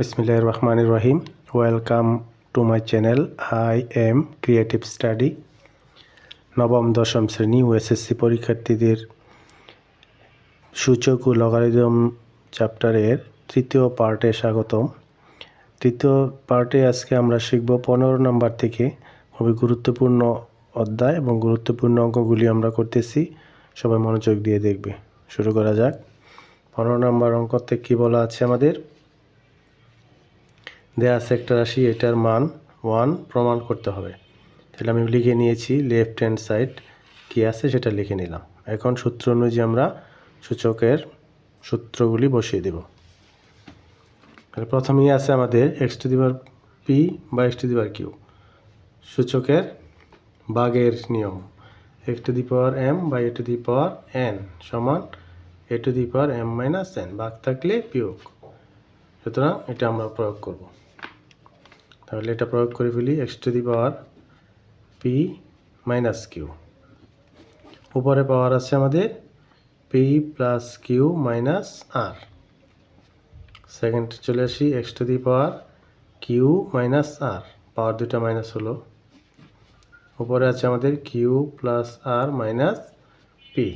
বিসমিল্লাহ রহমান রহিম welcome to my channel I am creative study নবম, দশম শ্রেণি ও এসএসসি পরীক্ষার্থীদের সূচক ও লগারিদম চ্যাপ্টারের তৃতীয় পার্টে স্বাগতম। তৃতীয় পার্টে আজকে আমরা শিখব পনেরো নম্বর থেকে খুবই গুরুত্বপূর্ণ অধ্যায় এবং গুরুত্বপূর্ণ অঙ্কগুলি আমরা করতেছি। সবাই মনোযোগ দিয়ে দেখবে। শুরু করা যাক। পনেরো নম্বর অঙ্কতে কী বলা আছে আমাদের? দেয়া আছে একটা রাশি, এটার মান ওয়ান প্রমাণ করতে হবে। তাহলে আমি লিখে নিয়েছি লেফট হ্যান্ড সাইড কী আছে সেটা লিখে নিলাম। এখন সূত্র অনুযায়ী আমরা সূচকের সূত্রগুলি বসিয়ে দেব। তাহলে প্রথমেই আছে আমাদের এক্স টু দিবার পি বা এক্স টু দিবার কিউ সূচকের বাগের নিয়ম। X to the power M বা A to the power N সমান A to the power M minus N বাঘ থাকলে বিয়োগ। সুতরাং এটা আমরা প্রয়োগ করব। তাহলে এটা প্রয়োগ করে ফেলি X to the power P minus Q উপরে পাওয়ার আছে আমাদের P plus Q minus R second চলে আসি X to the power Q minus R power দুটা মাইনাস হলো। উপরে আছে আমাদের Q plus R minus P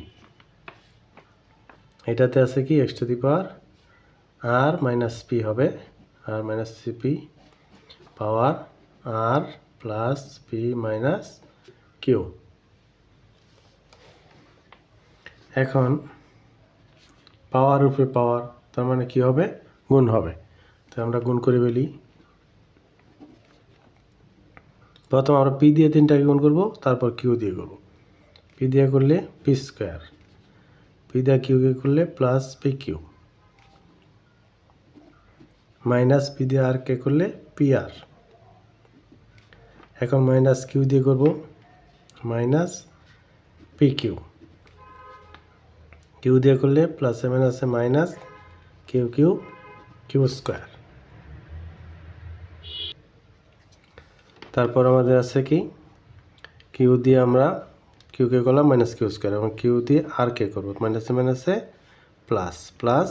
এটাতে আছে কি X to the power R minus P হবে। আর minus C P power R plus P minus Q এখন পাওয়ার উপরে পাওয়ার, তার মানে কি হবে? গুণ হবে। তো আমরা গুণ করে ফেলি। প্রথম আমরা পি দিয়ে তিনটাকে গুণ করব, তারপর কিউ দিয়ে করব। পি দিয়ে করলে পি স্কোয়ার পি দিয়ে কিউকে করলে plus P Q minus P দিয়ে আর কে করলে? P R. এখন মাইনাস কিউ দিয়ে করব। Minus p Q. কিউ দিয়ে করলে প্লাস মাইনাসে minus q q q square তারপর আমাদের আছে কি? কিউ দিয়ে আমরা কিউকে করলাম মাইনাস কিউ স্কোয়ার এবং কিউ দিয়ে আর কে করব? মাইনাসে মাইনাসে plus plus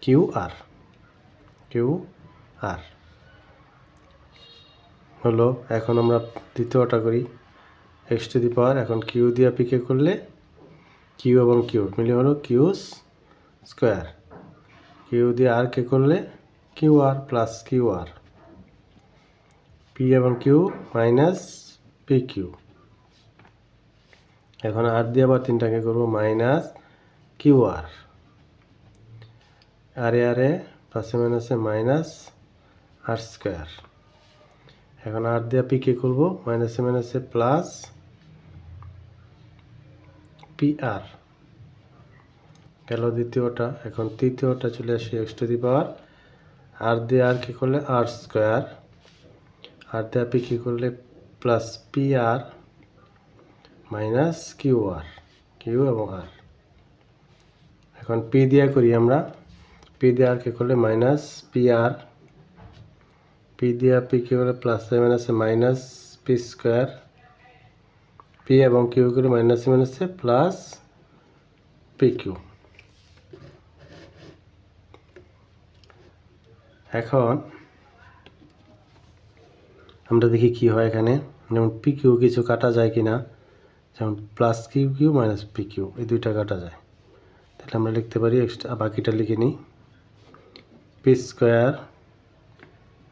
q r. Q r. হলো, এখন আমরা দ্বিতীয়টা করি। এক্স টু দি পাওয়ার এখন কিউ দিয়ে পিকে করলে? কিউ এবং কিউ, মিলে হলো কিউ স্কোয়ার। কিউ দিয়ে আর কে করলে? Q r plus q r. P এবং কিউ মাইনাস পি কিউ। এখন আর দিয়ে আবার তিনটাকে করব মাইনাস কিউ আর। আরে আরে প্লাসে মাইনাসে মাইনাস আর স্কোয়ার। এখন আর দিয়ে পি কে করব? মাইনাসে মাইনাসে প্লাস পি আর। গেল দ্বিতীয়টা, এখন তৃতীয়টা চলে আসি এক্স টু দি পাওয়ার। আর দিয়ে আর কি করলে? আর স্কোয়ার। আর দিয়ে পি কি করলে? Plus p r minus q r, q এবং আর। এখন পি দিয়ে করি আমরা। পি দিয়ে আর কি করলে মাইনাস পি আর পি দিয়ে পি কি করলে প্লাস মাইনাসে মাইনাস পি স্কোয়ার পি এবং কিউ করে মাইনাসে মাইনাসে প্লাস পি কিউ এখন আমরা দেখি কি হয় এখানে। যেমন পি কিউ কিছু কাটা যায় কি না যেমন plus q q minus p q এই দুইটা কাটা যায়। তাহলে আমরা লিখতে পারি এক্সট্রা বাকিটা লিখে নিই। P square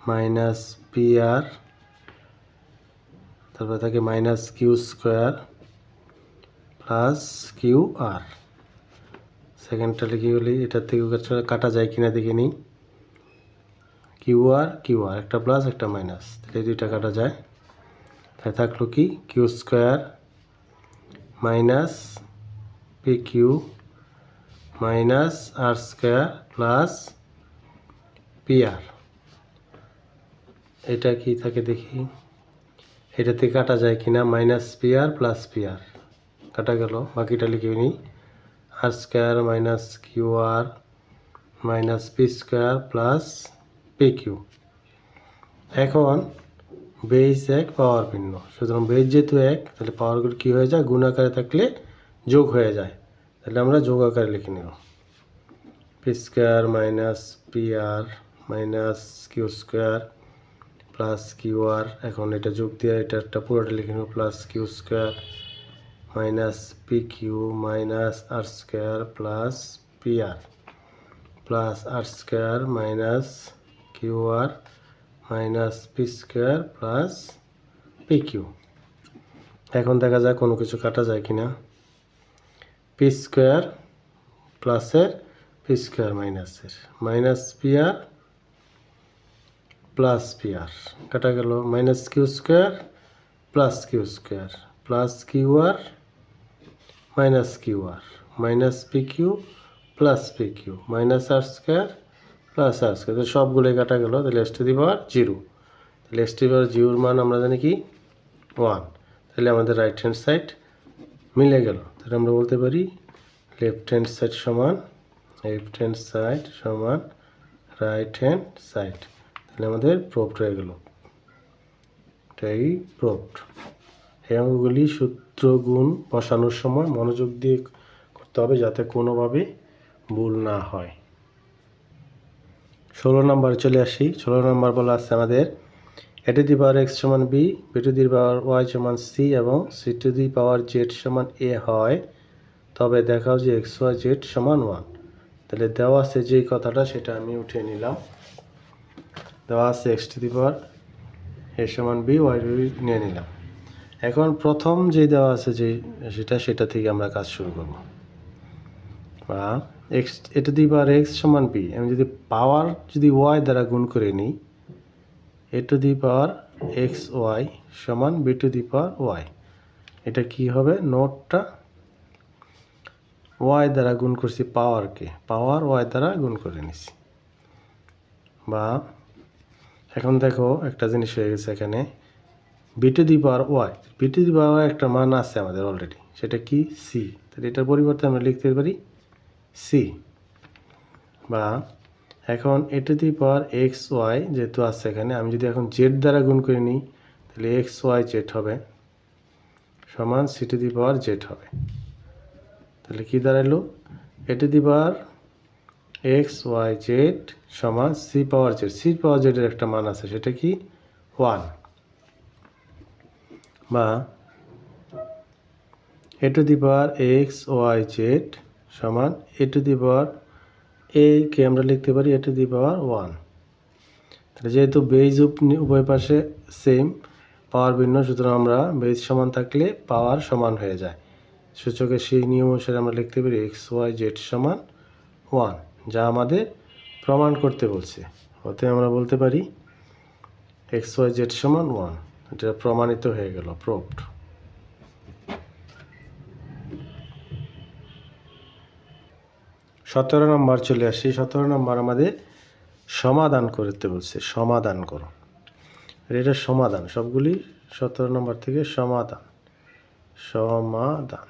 minus p r, তারপরে থাকে minus q square plus q r. সেকেন্ডটা লিখে গেলি এটার থেকে কাটা যায় কিনা দেখে নিই। কিউ আর কিউ আর, একটা প্লাস, একটা মাইনাস, তাহলে দুইটা কাটা যায়। তাই থাকল কি? Q square minus p q minus r square plus p r এটা কি থাকে দেখি? এটাতে কাটা যায় কিনা? Minus p r plus p r কাটা গেল। বাকিটা লিখে নিই। R square minus q r minus p square plus p q. এখন বেজ এক, পাওয়ার ভিন্ন। সুতরাং বেজ যেহেতু এক, তাহলে পাওয়ারগুলো কী হয়ে যায়? গুণ আকারে থাকলে যোগ হয়ে যায়। তাহলে আমরা যোগ আকারে লিখে নেব p square minus p r minus q square plus q r. এখন এটা যোগ দিয়ে এটা একটা পুরোটা লিখে নেব, plus q square minus p q minus r square plus p r. Plus r square minus q r minus p square plus p q. এখন দেখা যায় কোনো কিছু কাটা যায় কি না পি স্কোয়ার প্লাসের পি স্কোয়ার মাইনাসের। Minus p r plus p r কাটা গেল minus q square plus q square plus q r minus q r minus p q plus p q minus r square plus r square তাহলে সবগুলোই কাটা গেল। তাহলে s to the power zero তাহলে s to power জিরোর মান আমরা জানি কি? ওয়ান তাহলে আমাদের রাইট হ্যান্ড সাইড মিলে গেল। তাহলে আমরা বলতে পারি লেফট হ্যান্ড সাইড সমান লেফট হ্যান্ড সাইড সমান রাইট হ্যান্ড সাইড তাহলে আমাদের প্রোপ্ট হয়ে গেল। এটাই প্রোপ্ট এই অঙ্কগুলি সূত্র গুণ বসানোর সময় মনোযোগ দিয়ে করতে হবে যাতে কোনোভাবে ভুল না হয়। ষোলো নাম্বার চলে আসি। ষোলো নাম্বার বলা আছে আমাদের a to the power x সমান b b to the power y সমান সি এবং c to the power z সমান এ হয়। তবে দেখাও যে এক্স ওয়াই জেড সমান ওয়ান তাহলে দেওয়া আছে যেই কথাটা, সেটা আমি উঠিয়ে নিলাম। দেওয়া আছে এক্স টু দি পাওয়ার এ সমান বি ওয়াই বি নিয়ে নিলাম। এখন প্রথম যে দেওয়া আছে যে সেটা সেটা থেকে আমরা কাজ শুরু করব। বা x a to the power x সমান বি আমি যদি পাওয়ার যদি ওয়াই দ্বারা গুণ করে নিই a to the power x y সমান b to the power y এটা কি হবে? নোটটা ওয়াই দ্বারা গুণ করছি পাওয়ারকে পাওয়ার ওয়াই দ্বারা গুণ করে নিছি। বা এখন দেখো একটা জিনিস হয়ে গেছে এখানে। B to the power y b to the power একটা মান আছে আমাদের অলরেডি সেটা কি? সি তাহলে এটার পরিবর্তে আমরা লিখতে পারি সি বা এখন a to the power x y যেহেতু আছে এখানে, আমি যদি এখন জেড দ্বারা গুণ করে নিই, তাহলে এক্স ওয়াই জেড হবে সমান c to the power z হবে। তাহলে কী দাঁড়াল? A to the power x y z সমান c power z c power জেডের একটা মান আছে, সেটা কি? ওয়ান বা a to the power x y z সমান এ টু দি পাওয়ার এ কে আমরা লিখতে পারি? এ টু দি পাওয়ার ওয়ান তাহলে যেহেতু বেজ উভয় পাশে সেম পাওয়ার ভিন্ন, সুতরাং আমরা বেজ সমান থাকলে পাওয়ার সমান হয়ে যায়। সূচকের সেই নিয়ম অনুসারে আমরা লিখতে পারি এক্স ওয়াই জেড সমান ওয়ান যা আমাদের প্রমাণ করতে বলছে। ওতে আমরা বলতে পারি এক্স ওয়াই জেড সমান ওয়ান। এটা প্রমাণিত হয়ে গেল প্রুভড সতেরো নম্বর চলে আসি। সতেরো নম্বর আমাদের সমাধান করতে বলছে। সমাধান করো। এটা সমাধান, সবগুলি সতেরো নম্বর থেকে সমাধান। সমাধান।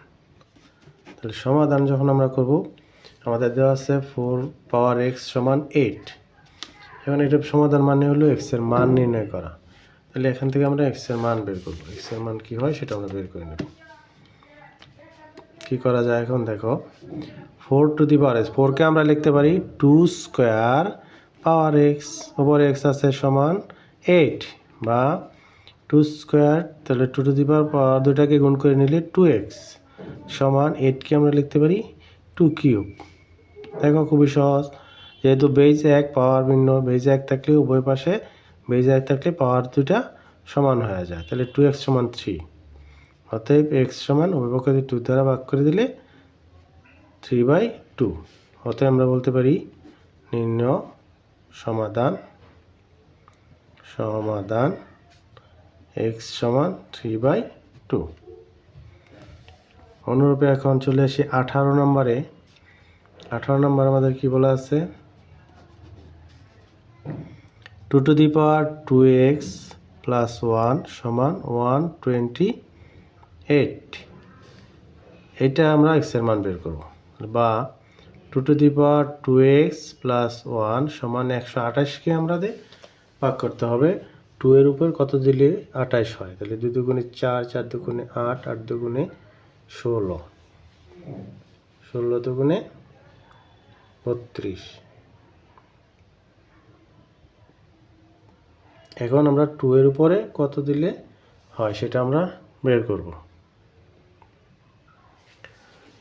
তাহলে সমাধান যখন আমরা করব আমাদের দেওয়া আছে ফোর পাওয়ার এক্স সমান এইট এখন এটা সমাধান মানে হলো এক্সের মান নির্ণয় করা। তাহলে এখান থেকে আমরা এক্সের মান বের করব। এক্সের মান কি হয় সেটা আমরা বের করে নেব। কি করা যায় এখন দেখো? Four to the power x ফোরকে আমরা লিখতে পারি টু স্কোয়ার পাওয়ার এক্স ওপর এক্স আছে সমান এইট বা টু স্কোয়ার তাহলে two to the power power দুটাকে গুণ করে নিলে টু এক্স সমান এইটকে আমরা লিখতে পারি টু কিউব। দেখো খুবই সহজ। যেহেতু বেজ এক পাওয়ার ভিন্ন বেজ এক থাকলে উভয় পাশে বেজ এক থাকলে পাওয়ার দুটা সমান হয়ে যায়। তাহলে টু এক্স সমান থ্রি অতএব এক্স সমান উভয়পক্ষে টু দ্বারা ভাগ করে দিলে থ্রি বাই টু অতএব আমরা বলতে পারি নিম্ন সমাধান সমাধান এক্স সমান থ্রি বাই টু অনুরূপে এখন চলে আসি আঠারো নম্বরে। আঠারো নম্বর আমাদের কি বলা আছে? Two to the power two x plus one সমান ওয়ান টোয়েন্টি এইট এটা আমরা এক্সের মান বের করব। বা two to the power two x plus one সমান একশো আঠাশকে আমাদের ভাগ করতে হবে। টু এর উপর কত দিলে আঠাশ হয়? তাহলে দুই দুগুণে চার চার দুগুণে আট আট দুগুণে ষোলো। ষোলো দুগুণে বত্রিশ। এখন আমরা টু এর উপরে কত দিলে হয় সেটা আমরা বের করব।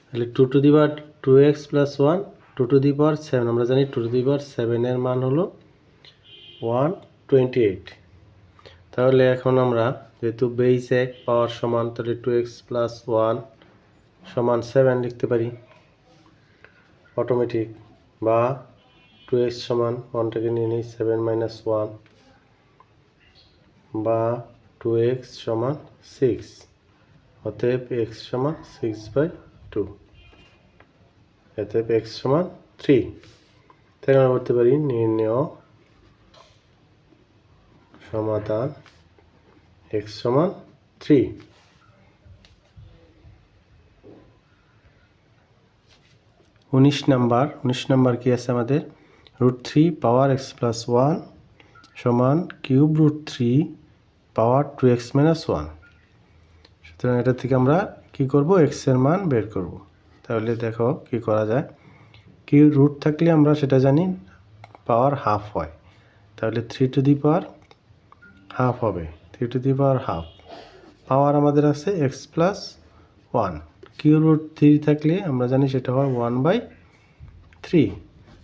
তাহলে two to the power two x plus one, two to the power seven. আমরা জানি টু টু দি পাওয়ার সেভেনের মান হলো ওয়ান টোয়েন্টি এইট। তাহলে এখন আমরা যেহেতু বেস এক পাওয়ার সমান, তাহলে টু এক্স প্লাস ওয়ান সমান সেভেন লিখতে পারি। অটোমেটিক বা টু এক্স সমান ওয়ানটাকে নিয়ে নিই সেভেন মাইনাস ওয়ান বা টু এক্স সমান সিক্স অতএব এক্স সমান সিক্স বাই টু অতএব এক্স সমান থ্রি তাই আমরা বলতে পারি নির্ণয় সমাধান এক্স সমান থ্রি উনিশ নাম্বার উনিশ নাম্বার কি আছে আমাদের? Root three power x plus one সমান cube root three power two x minus one সুতরাং এটা থেকে আমরা কি করব? এক্সের মান বের করব। তাহলে দেখো কি করা যায়। কিউ রুট থাকলে আমরা সেটা জানি পাওয়ার হাফ হয়। তাহলে three to the power half হবে। Three to the power half power আমাদের আছে x plus one cube root three থাকলে আমরা জানি সেটা হয় ওয়ান বাই থ্রি।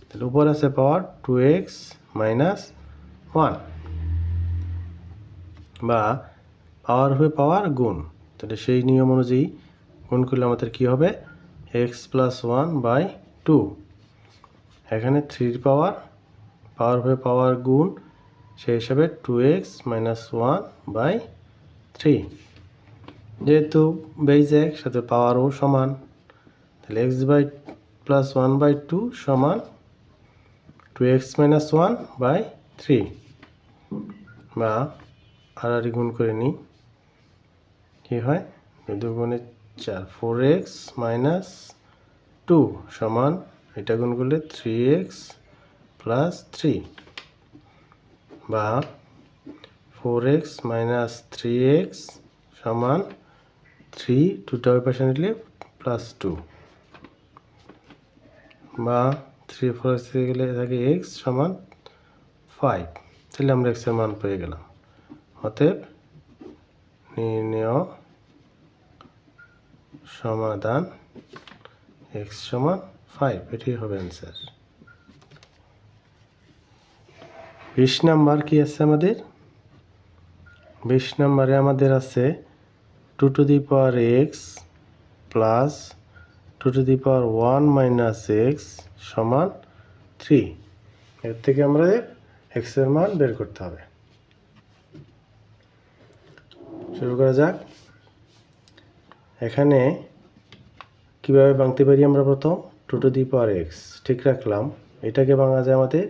তাহলে উপর আছে power two x minus one. বা পাওয়ার হয়ে পাওয়ার গুণ। তাহলে সেই নিয়ম অনুযায়ী গুণ করলে আমাদের কি হবে? X plus one by two. এখানে থ্রির পাওয়ার পাওয়ার হয়ে পাওয়ার গুণ, সেই হিসাবে two x minus one by three. যেহেতু বেজ এক, সাথে পাওয়ারও সমান, তাহলে x by plus one by two সমান two x minus one by three বা আর আড়াআড়ি গুণ করে নিই, কী হয়? দুগুণে চার ফোর এক্স মাইনাস টু সমান, এটা গুণ করলে থ্রি এক্স প্লাস থ্রি বা four x minus three x সমান থ্রি টুটা ওই পাশে নিলে প্লাস টু বা থ্রি ফোর এক্স গেলে থাকে এক্স সমান ফাইভ তাহলে আমরা এক্সের মান পেয়ে গেলাম। অতএব নির্ণয় সমাধান এক্স সমান ফাইভ এটি হবে অ্যান্সার বিশ নাম্বার কি আছে আমাদের? বিশ নাম্বারে আমাদের আছে two to the power x plus two to the power one minus x সমান থ্রি। এর থেকে আমাদের এক্সের মান বের করতে হবে। শুরু করা যাক। এখানে কীভাবে ভাঙতে পারি আমরা প্রথম? Two to the power x, ঠিক রাখলাম। এটাকে ভাঙা যায় আমাদের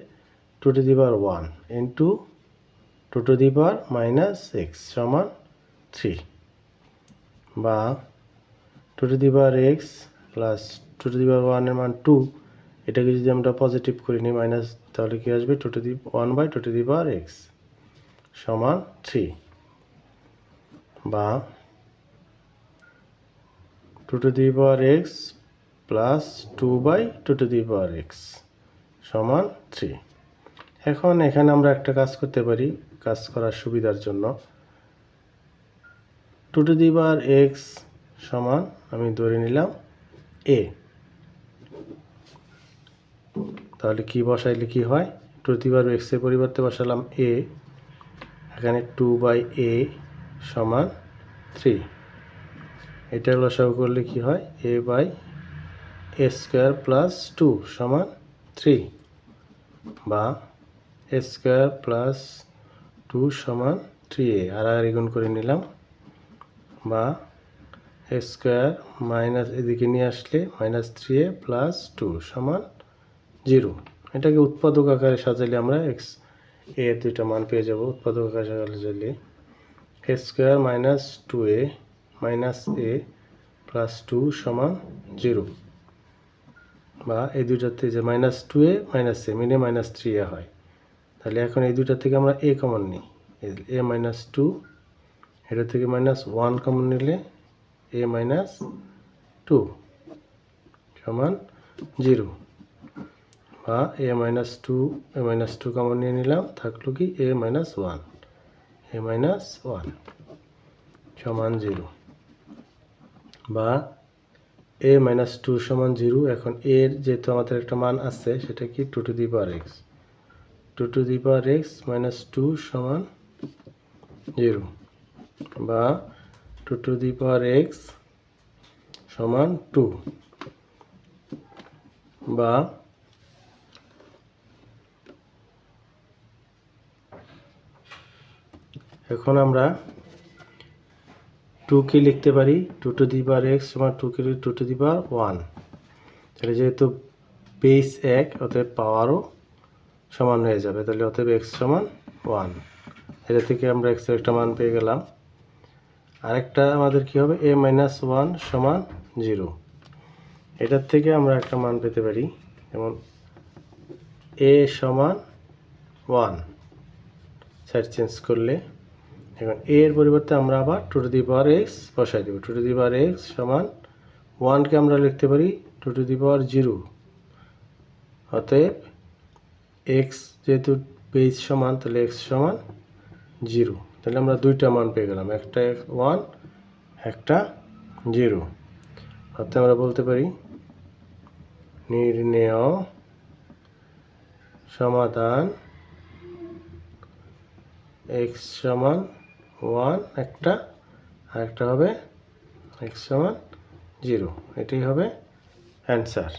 two to the power one into two to the power minus x সমান থ্রি। বা two to the power x plus two to the power ওয়ানের মান টু এটাকে যদি আমরা পজিটিভ করে নিই মাইনাস তাহলে কি আসবে? Two to the one by two to the power x সমান থ্রি বা two to the power x plus two by two to the power x সমান থ্রি এখন এখানে আমরা একটা কাজ করতে পারি, কাজ করার সুবিধার জন্য। Two to the power x সমান আমি ধরে নিলাম এ তাহলে কি বসাইলে কি হয়? টু টু দি পাওয়ার এক্সের পরিবর্তে বসালাম এ এখানে টু বাই এ সমান থ্রি এটার লসাগু করলে কি হয়? A by a square plus two সমান থ্রি বা এ স্কোয়ার প্লাস টু সমান থ্রি এ আর আর করে নিলাম বা স্কোয়ার মাইনাস এদিকে নিয়ে আসলে minus three a plus two সমান জিরো। এটাকে উৎপাদক আকারে সাজালে আমরা এক্স এ দুইটা মান পেয়ে যাব। উৎপাদক আকারে সাজালে a square minus two a minus a plus two সমান জিরো। বা এই দুইটাতে যে minus two a minus a মিলে মাইনাস থ্রি এ হয়। তাহলে এখন এই দুইটা থেকে আমরা এ কমন নিই। এ মাইনাস টু এটা থেকে মাইনাস ওয়ান কমন নিলে এ মাইনাস টু সমান জিরো বা a minus two a minus two common নিয়ে নিলাম, থাকল কি a minus one a minus one সমান জিরো বা এ মাইনাস টু সমান জিরো এখন এর যেহেতু আমাদের একটা মান আছে, সেটা কি two to the power x two to the power x minus two সমান জিরো বা two to the power x সমান টু বা এখন আমরা টু কে লিখতে পারি? Two to the power x সমান two K two to the power one. তাহলে যেহেতু বেস এক, অতএব পাওয়ারও সমান হয়ে যাবে। তাহলে অতএব এক্স সমান ওয়ান। এটা থেকে আমরা এক্স একটা মান পেয়ে গেলাম। আরেকটা আমাদের কি হবে? এ মাইনাস ওয়ান সমান জিরো এটার থেকে আমরা একটা মান পেতে পারি। যেমন এ সমান ওয়ান সাইড চেঞ্জ করলে। এখন এ এর পরিবর্তে আমরা আবার two to the power x বসাই দেবো। Two to the power x সমান ওয়ানকে আমরা লিখতে পারি two to the power zero অতএব এক্স যেহেতু বেস সমান, তাহলে এক্স সমান জিরো তাহলে আমরা দুইটা মান পেয়ে গেলাম, একটা ওয়ান একটা জিরো অর্থাৎ আমরা বলতে পারি, নির্ণেয়, সমাধান এক্স সমান ওয়ান একটা আর একটা হবে এক্স সমান জিরো এটাই হবে অ্যান্সার